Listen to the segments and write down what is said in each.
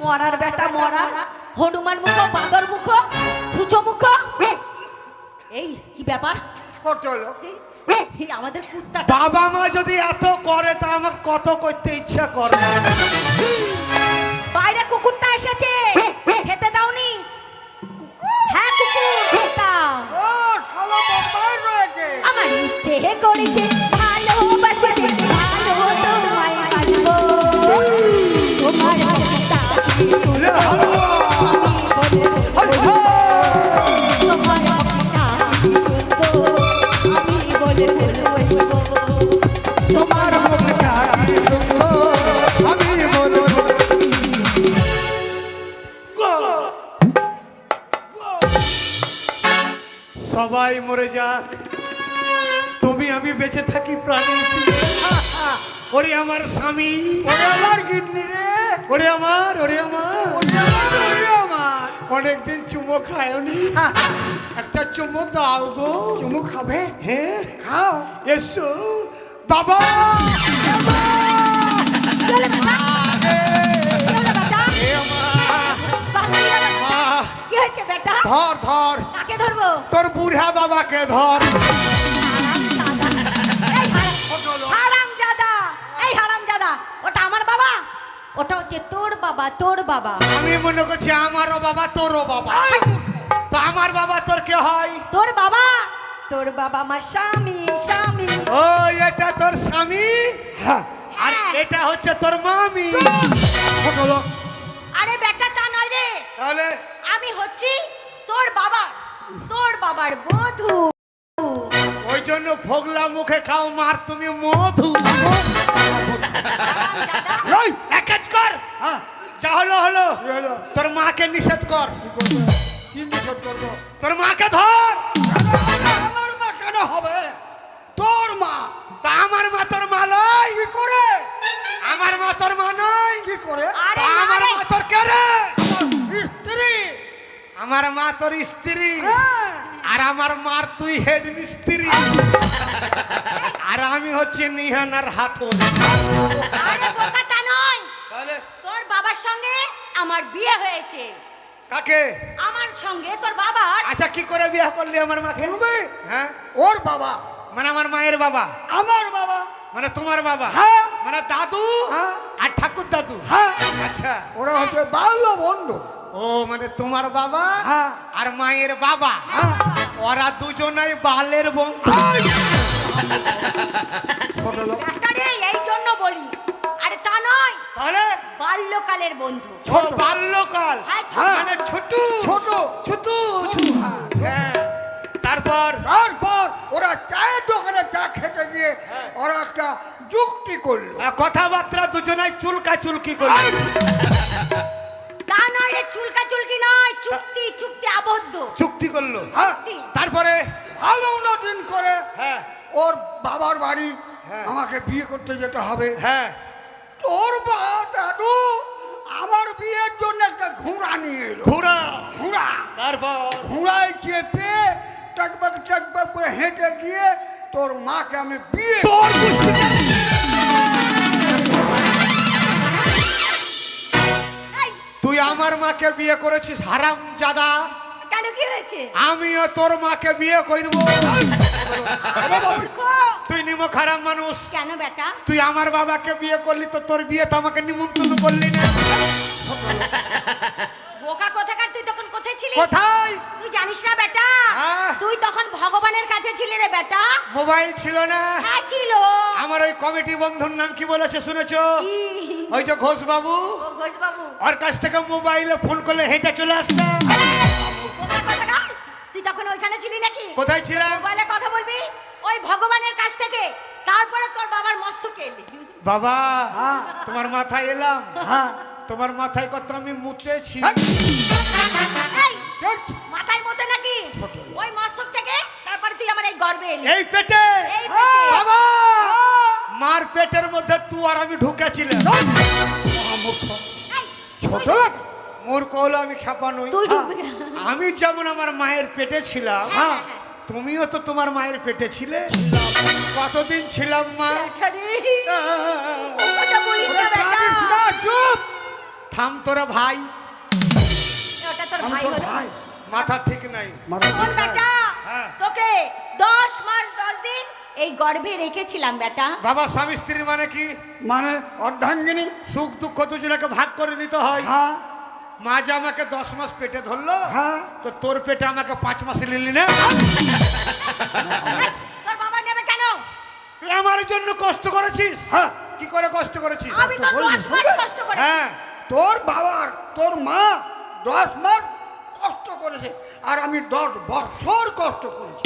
মরার বেটা মরা। হনুমান মুখ বাঁদর মুখ ছুচো মুখ। এই কি ব্যাপার? আমাদের কুত্তাটা। বাবা মা যদি এত করে তা আমার কত করতে ইচ্ছা করে? বাইরে কুকুরটা এসেছে। খেতে দাওনি। হ্যাঁ কুকুর কুত্তা। রয়েছে। আমার ইচ্ছে করেছে। সবাই মরে যাক। তুমি আমি বেঁচে থাকি প্রাণী। ওরে আমার স্বামী। ওরে আমার কিডনি রে। ওরে আমার ওরে আমার। ওরে আমার ওরে আমার। অনেকদিন চুমো খায়নি। একটা চুমো দাও গো। চুমু খাবে? হ্যাঁ। খাও। এসো। বাবা! তোর বুড়া বাবাকে ধর। এই ওটা আমার বাবা? ওটা হচ্ছে তোর বাবা তোর বাবা। আমি মনে করছি আমারও বাবা তোরও বাবা। তো আমার বাবা তোর কে হয়? তোর বাবা? তোর বাবা আমার স্বামী স্বামী। ও এটা তোর স্বামী? হ্যাঁ। আর। এটা হচ্ছে তোর মামি। আরে বেটা তা নয় রে। তাহলে? আমি হচ্ছি তোর বাবা। বাবার বধূ। ওই জন্য ভোগলা মুখে খাও মার তুমি মধু। হারাম এক কাজ কর। হ্যাঁ যা হলো হলো। তোর মাকে নিষেধ কর। কি নিষেধ করব? তোর মাকে ধর। আমার মা কেন হবে? তোর মা। তা আমার মা তোর মা নয়। কি করে? আমার মা তোর মা নয়। কি করে? আরে আমার রে। মা তোর কে রে? স্ত্রী। আমার মা তোর স্ত্রী। হ্যাঁ। আর আমার মার তুই হেড মিস্ত্রি। আর আমি হচ্ছে নিহানার হাতুর আরে বোকা তা নয়। তাহলে? তোর বাবার সঙ্গে আমার বিয়ে হয়েছে। কাকে? আমার সঙ্গে তোর বাবার। আচ্ছা কি করে বিয়ে করলি আমার মাকে? হ্যাঁ। ওর বাবা। মানে আমার মায়ের বাবা। আমার বাবা। মানে তোমার বাবা। হ্যাঁ। মানে দাদু? হ্যাঁ। আর ঠাকুর দাদু? হ্যাঁ। আচ্ছা। ওরা হচ্ছে বাল্য বন্ধু ও মানে তোমার বাবা হ্যাঁ। আর মায়ের বাবা। হ্যাঁ। ওরা দুজনাই বালের বন্ধু। এই জন্য বলি। আরে তা নয় তাহলে? বাল্যকালের বন্ধু। ও বাল্যকাল? হ্যাঁ, ছোট। মানে ছোট। ছোট। ছোট ছোট। হ্যাঁ। তারপর? তারপর ওরা চায়ের দোকানে চা খেতে গিয়ে। ওরা একটা যুক্তি করল। কথাবার্তা দুজনাই চুলকা চুলকি করল তা নয় রে চুলকা চুলকি নয় চুক্তি চুক্তি আবদ্ধ। চুক্তি করল হ্যাঁ? চুক্তি। তারপরে? ভালো দিন করে হ্যাঁ। ওর বাবার বাড়ি হ্যাঁ। আমাকে বিয়ে করতে যেতে হবে। হ্যাঁ। তোর বা দাদু আমার বিয়ের জন্য একটা ঘোড়া নিয়ে এলো। ঘোড়া? ঘোড়া। তারপর? ঘোড়ায় চেপে টাকবাক টাকবাক করে হেঁটে গিয়ে তোর মাকে আমি বিয়ে তোর তুই আমার মাকে বিয়ে করেছিস হারাম জাদা। কেন কি হয়েছে? আমিও তোর মাকে বিয়ে করব। তুই নিম খারাপ মানুষ। কেন বেটা? তুই আমার বাবাকে বিয়ে করলি তো তোর বিয়ে তো আমাকে নিমন্ত্রণ করলি না। বোকা কোথাকার তুই তখন কোথায় ছিলি? কোথায়? জানিস না বেটা? হ্যাঁ। তুই তখন ভগবানের কাছে ছিলি রে বেটা। মোবাইল ছিল না? হ্যাঁ ছিল। আমার ওই কমিটি বন্ধুর নাম কি বলেছে শুনেছো? ওই যে ঘোষ বাবু ঘোষ বাবু ওর কাছ থেকে মোবাইলে ফোন করলে হেঁটে চলে আসতাম তুই তখন ওইখানে ছিলি নাকি? কোথায় ছিলাম? মোবাইলে কথা বলবি? ওই ভগবানের কাছ থেকে। তারপরে তোর বাবার মস্তকে এলি বাবা হ্যাঁ। তোমার মাথায় এলাম। হ্যাঁ। তোমার মাথায় কত আমি মুতেছি এই, মাথায় মতে নাকি ওই মস্তক থেকে তারপরে তুই আমার এই গর্বে এই পেটে। বাবা! মার পেটের মধ্যে তুই আর আমি ঢুকেছিলাম। ছোট? মোর কহলো আমি খেপা নই। আমি যেমন আমার মায়ের পেটে ছিলাম হ্যাঁ, হ্যাঁ। তুমিও তো তোমার মায়ের পেটে ছিলে। কতদিন ছিলাম মা? থাম তোরা ভাই। মাথা ঠিক নাই। হ্যাঁ। তোকে দশ মাস দশ দিন এই গর্ভে রেখেছিলাম বেটা। বাবা স্বামী স্ত্রী মানে কি? মানে অর্ধাঙ্গিনী। সুখ দুঃখ দুজনকে ভাগ করে নিতে হয়। হ্যাঁ। মা যে আমাকে দশ মাস পেটে ধরলো হ্যাঁ। তো তোর পেটে আমাকে পাঁচ মাস নিলি না? তোর বাবা নেবে কেন? তুই আমার জন্য কষ্ট করেছিস? হ্যাঁ। কি করে কষ্ট করেছিস? আমি তো দশ মাস কষ্ট করে হ্যাঁ। তোর বাবার তোর মা দশ মাস কষ্ট করেছে। আর আমি দশ বছর কষ্ট করেছি।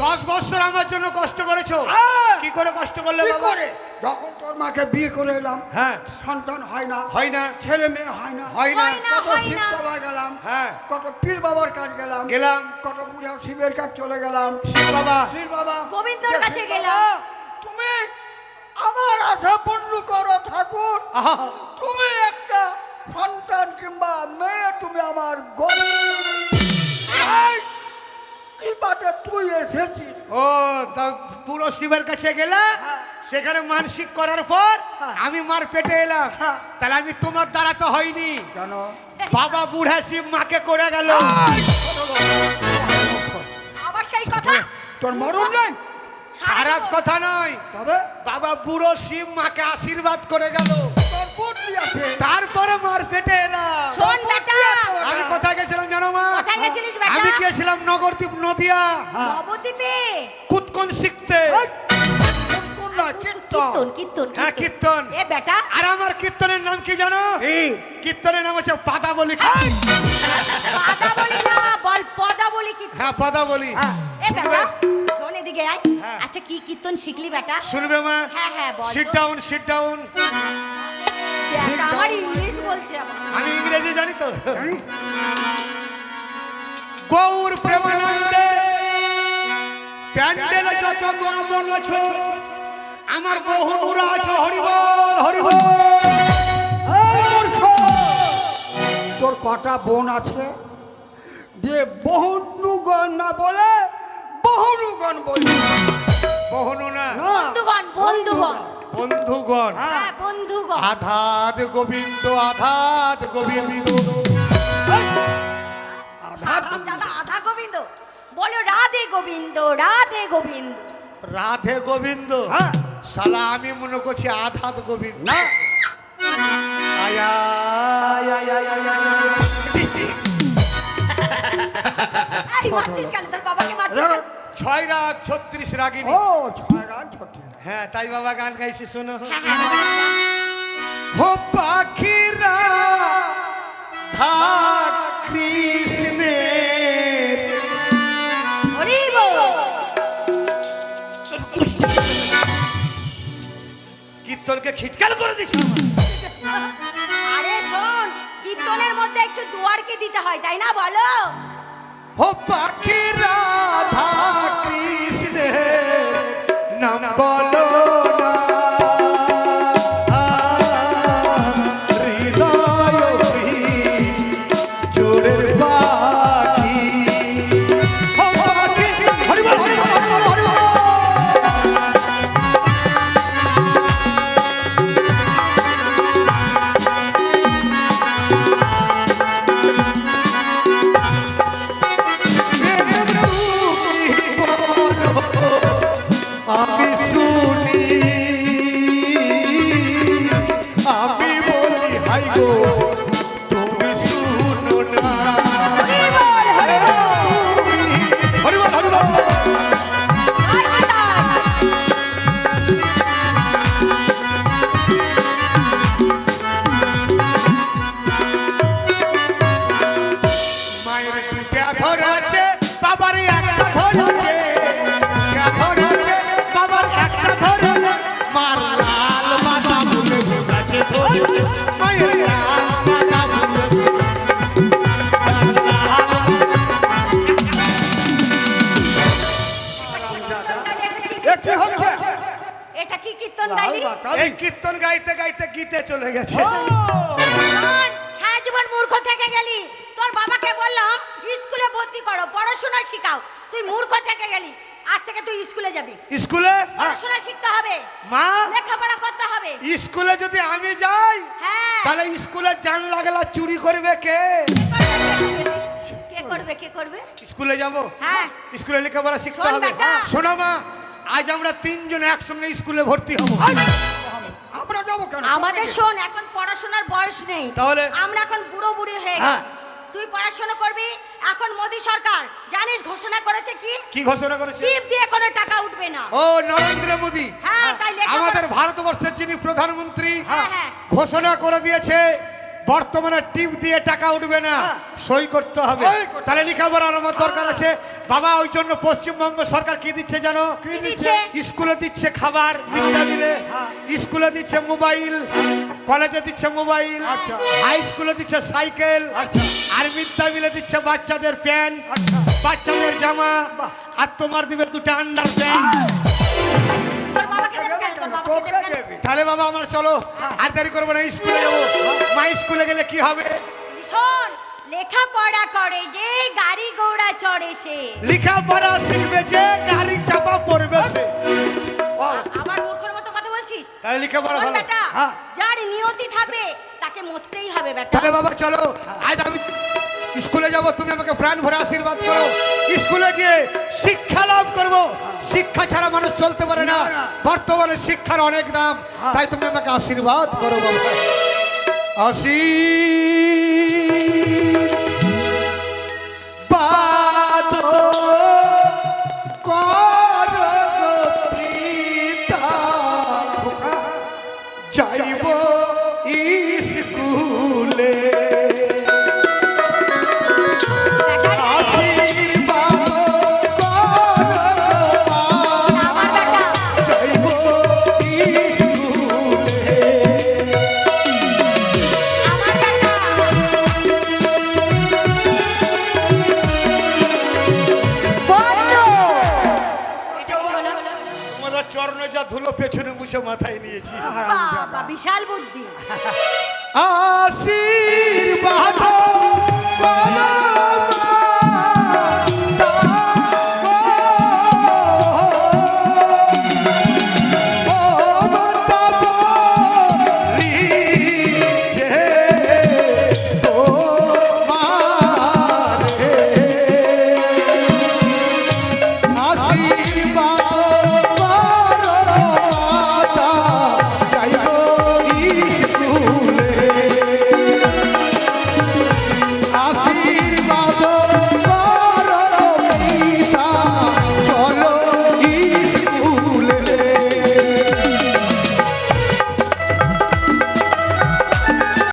দশ বছর আমার জন্য কষ্ট করেছ? হ্যাঁ। কি করে কষ্ট করলে কি করে? যখন তোর মাকে বিয়ে করে এলাম হ্যাঁ। সন্তান হয় না। হয় না। ছেলে মেয়ে হয় না। হয় না। কত না। শিবতলায় গেলাম। হ্যাঁ। কত পীর বাবার কাছে গেলাম। গেলাম। কত বুড়া শিবের কাছে চলে গেলাম। শিব বাবা। শিব বাবা। গোবিন্দর কাছে গেলাম। তুমি আমার আশা পূর্ণ করো ঠাকুর। আহা, তুমি একটা সন্তান কিংবা মেয়ে তুমি আমার গর্বে। তুই এসেছিস ও তা পুরো শিবের কাছে গেলে? হ্যাঁ। সেখানে মানসিক করার পর হ্যাঁ। আমি মার পেটে এলাম। হ্যাঁ। তাহলে আমি তোমার দ্বারা তো হয়নি। বাবা বুড়া শিব মাকে করে গেল। আবার সেই কথা? তোর মরণ নেই খারাপ কথা নয়। তবে? বাবা বুড়ো শিব মাকে আশীর্বাদ করে গেল। তোর বুদ্ধি আছে তারপরে মার পেটে এলাম শোন বেটা আমি কোথায় গেছিলাম জানো মা কোথায় গেছিলিস বেটা আমি গিয়েছিলাম নগরদ্বীপ নদিয়া। হ্যাঁ। নবদ্বীপে? কুতকন শিখতে। কীর্তন না, কীর্তন। কীর্তন হ্যাঁ এ বেটা। আর আমার কীর্তনের নাম কি জানো? কীর্তনের নাম হচ্ছে পাদা বলি পাদা বলি না বল পদা বলি কীর্তন হ্যাঁ পাদা বলি হ্যাঁ, এ বেটা শোন এদিকে আয়। হ্যাঁ। আচ্ছা কি কীর্তন শিখলি বেটা? শুনবে মা? হ্যাঁ হ্যাঁ বল। সিট তো। ডাউন সিট ডাউন আমার ইংলিশ বলছে। আমি ইংরেজি জানি তো? গৌর প্রেমানন্দে প্যান্ডেলে যত ব্রাহ্মণ আছো আমার বহু নুরা আছো হরিবল হরিবল! তোর কটা বোন আছে? যে বহুনুগণ না বলে বহুনুগণ বলি। বহু না? বন্ধুগণ বন্ধুগণ। বন্ধুগণ। হ্যাঁ বন্ধুগণ। আধাত গোবিন্দ আধাত গোবিন্দ। দাদা আধা গোবিন্দ। বলো রাধে গোবিন্দ রাধে গোবিন্দ। রাধে গোবিন্দ। হ্যাঁ। শালা আমি মনে করছি আধাত গোবিন্দ। না। আয়া আয়া, আয়া, আয়া? ছয় রাগ ছত্রিশ রাগিনী। ও ছয় রাত ছটি হ্যাঁ তাই বাবা গান গাইছে শোনো। হ্যাঁ হ্যাঁ হো পাখিরা কীর্তনকে খিটকাল করে দিস আরে শোন কীর্তনের মধ্যে একটু দুয়ারকে দিতে হয় তাই না বলো? ও পাখি রাধা কৃষ্ণের নাম বলো। গেলি? তোর বাবাকে বললাম স্কুলে ভর্তি করো পড়াশোনা শিখাও। তুই মূর্খ থেকে গেলি। আজ থেকে তুই স্কুলে যাবি। স্কুলে? পড়াশোনা শিখতে হবে। মা? লেখাপড়া করতে হবে। স্কুলে যদি আমি যাই হ্যাঁ। তাহলে স্কুলে জান লাগলা চুরি করবে কে? কে করবে? কে করবে? স্কুলে যাব? হ্যাঁ। স্কুলে লেখাপড়া শিখতে হবে। শোনো মা আজ আমরা তিনজন একসঙ্গে স্কুলে ভর্তি হব। আমরা যাব কেন? আমাদের শোন এখন পড়াশোনার বয়স নেই। তাহলে? আমরা এখন বুড়ো বুড়ি হয়ে হ্যাঁ। গেছি তুই পড়াশোনা করবি? এখন মোদি সরকার জানিস ঘোষণা করেছে কি? কি ঘোষণা করেছে? টিপ দিয়ে কোনো টাকা উঠবে না। ও নরেন্দ্র মোদী। হ্যাঁ তাই লেখাপড়া- আমাদের ভারতবর্ষের যিনি প্রধানমন্ত্রী হ্যাঁ, হ্যাঁ। ঘোষণা করে দিয়েছে বর্তমানে টিপ দিয়ে টাকা উঠবে না। হ্যাঁ। সই করতে হবে। তাহলে লেখাপড়ার আমার দরকার আছে। বাবা ওই জন্য পশ্চিমবঙ্গ সরকার কি দিচ্ছে জানো? কি দিচ্ছে? স্কুলে দিচ্ছে খাবার মিড ডে মিলে। স্কুলে দিচ্ছে মোবাইল কলেজে দিচ্ছে মোবাইল আচ্ছা। হাই স্কুলে দিচ্ছে সাইকেল আচ্ছা। আর মিড ডে মিলে দিচ্ছে বাচ্চাদের প্যান্ট আচ্ছা। বাচ্চাদের জামা আর তোমার দিবে দুটো আন্ডার প্যান্ট। তাহলে বাবা আমার চলো আর দেরি করব না স্কুলে যাব। মা স্কুলে গেলে কি হবে? শোন লেখাপড়া করে যে গাড়ি ঘোড়া চড়ে সে। লেখাপড়া শিখবে যে গাড়ি চাপা পড়বে সে। ও, আমার মূর্খের মতো কথা বলছিস? তাহলে লেখাপড়া ভালো। বেটা হ্যাঁ। যার নিয়তি থাকবে তাকে মরতেই হবে বেটা। তাহলে বাবা চলো। আজ আমি স্কুলে যাব তুমি আমাকে প্রাণ ভরে আশীর্বাদ করো। স্কুলে গিয়ে শিক্ষা লাভ করব। শিক্ষা ছাড়া মানুষ চলতে পারে না। বর্তমানে শিক্ষার অনেক দাম। তাই তুমি আমাকে আশীর্বাদ করো বাবা। আশীর্বাদ করো মাথায় নিয়েছি। বিশাল বুদ্ধি। আশীর্বাদ